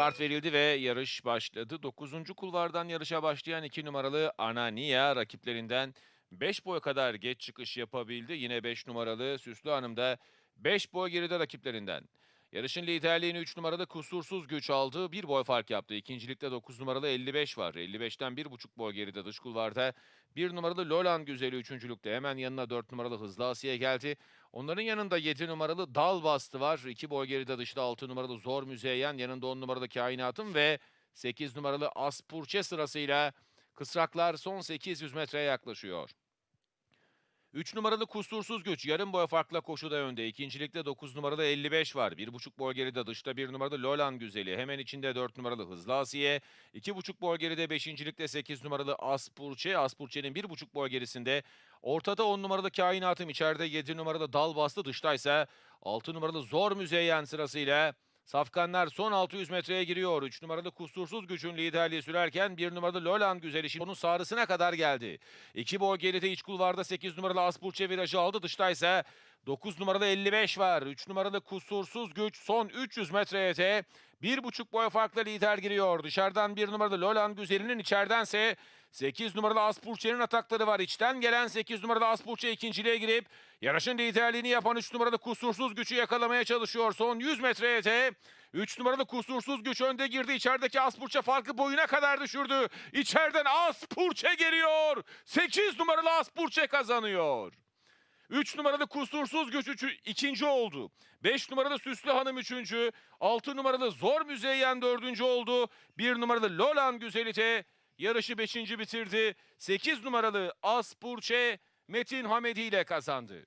Start verildi ve yarış başladı. 9. kulvardan yarışa başlayan 2 numaralı Anania rakiplerinden 5 boy kadar geç çıkış yapabildi. Yine 5 numaralı Süslü Hanım da 5 boy geride rakiplerinden. Yarışın liderliğini 3 numaralı kusursuz güç aldı. Bir boy fark yaptı. İkincilikte 9 numaralı 55 var. 55'ten 1,5 boy geride dış kulvarda. 1 numaralı Lolan Güzeli üçüncülükte. Hemen yanına 4 numaralı Hızlı Asiye geldi. Onların yanında 7 numaralı Dal Bastı var. 2 boy geride dışta 6 numaralı Zor Müzeyyen. Yanında 10 numaralı Kainatım ve 8 numaralı Aspurçe sırasıyla kısraklar son 800 metreye yaklaşıyor. 3 numaralı Kusursuz Güç yarım boy farkla koşuda önde. İkincilikte 9 numaralı 55 var. 1,5 boy geride dışta 1 numaralı Lolan Güzeli. Hemen içinde 4 numaralı Hızlı Asiye. 2,5 boy geride 5. 8 numaralı Aspurçe. Aspurçe'nin 1,5 boy gerisinde. Ortada 10 numaralı Kainatım. içeride 7 numaralı Dal Bastı. Dıştaysa 6 numaralı Zor Müzeyyen sırasıyla Safkanlar son 600 metreye giriyor. 3 numaralı kusursuz gücün liderliği sürerken 1 numaralı Lolan güzeli şimdi onun sağrısına kadar geldi. 2 boy geride iç kulvarda 8 numaralı Aspurçe virajı aldı. Dıştaysa 9 numaralı 55 var. 3 numaralı kusursuz güç son 300 metreye de 1,5 boy farkla lider giriyor. Dışarıdan 1 numaralı Lolan güzelinin içeridense 8 numaralı Aspurçe'nin atakları var. İçten gelen 8 numaralı Aspurçe ikinciliğe girip yarışın liderliğini yapan 3 numaralı kusursuz gücü yakalamaya çalışıyor. Son 100 metreye de 3 numaralı kusursuz güç önde girdi. İçerideki Aspurçe farkı boyuna kadar düşürdü. İçeriden Aspurçe geliyor. 8 numaralı Aspurçe kazanıyor. 3 numaralı kusursuz güç üçü, ikinci oldu. 5 numaralı Süslü Hanım üçüncü. 6 numaralı Zor Müzeyyen dördüncü oldu. 1 numaralı Lolan Güzelite yarışı beşinci bitirdi. 8 numaralı Aspurçe Metin Hamedi ile kazandı.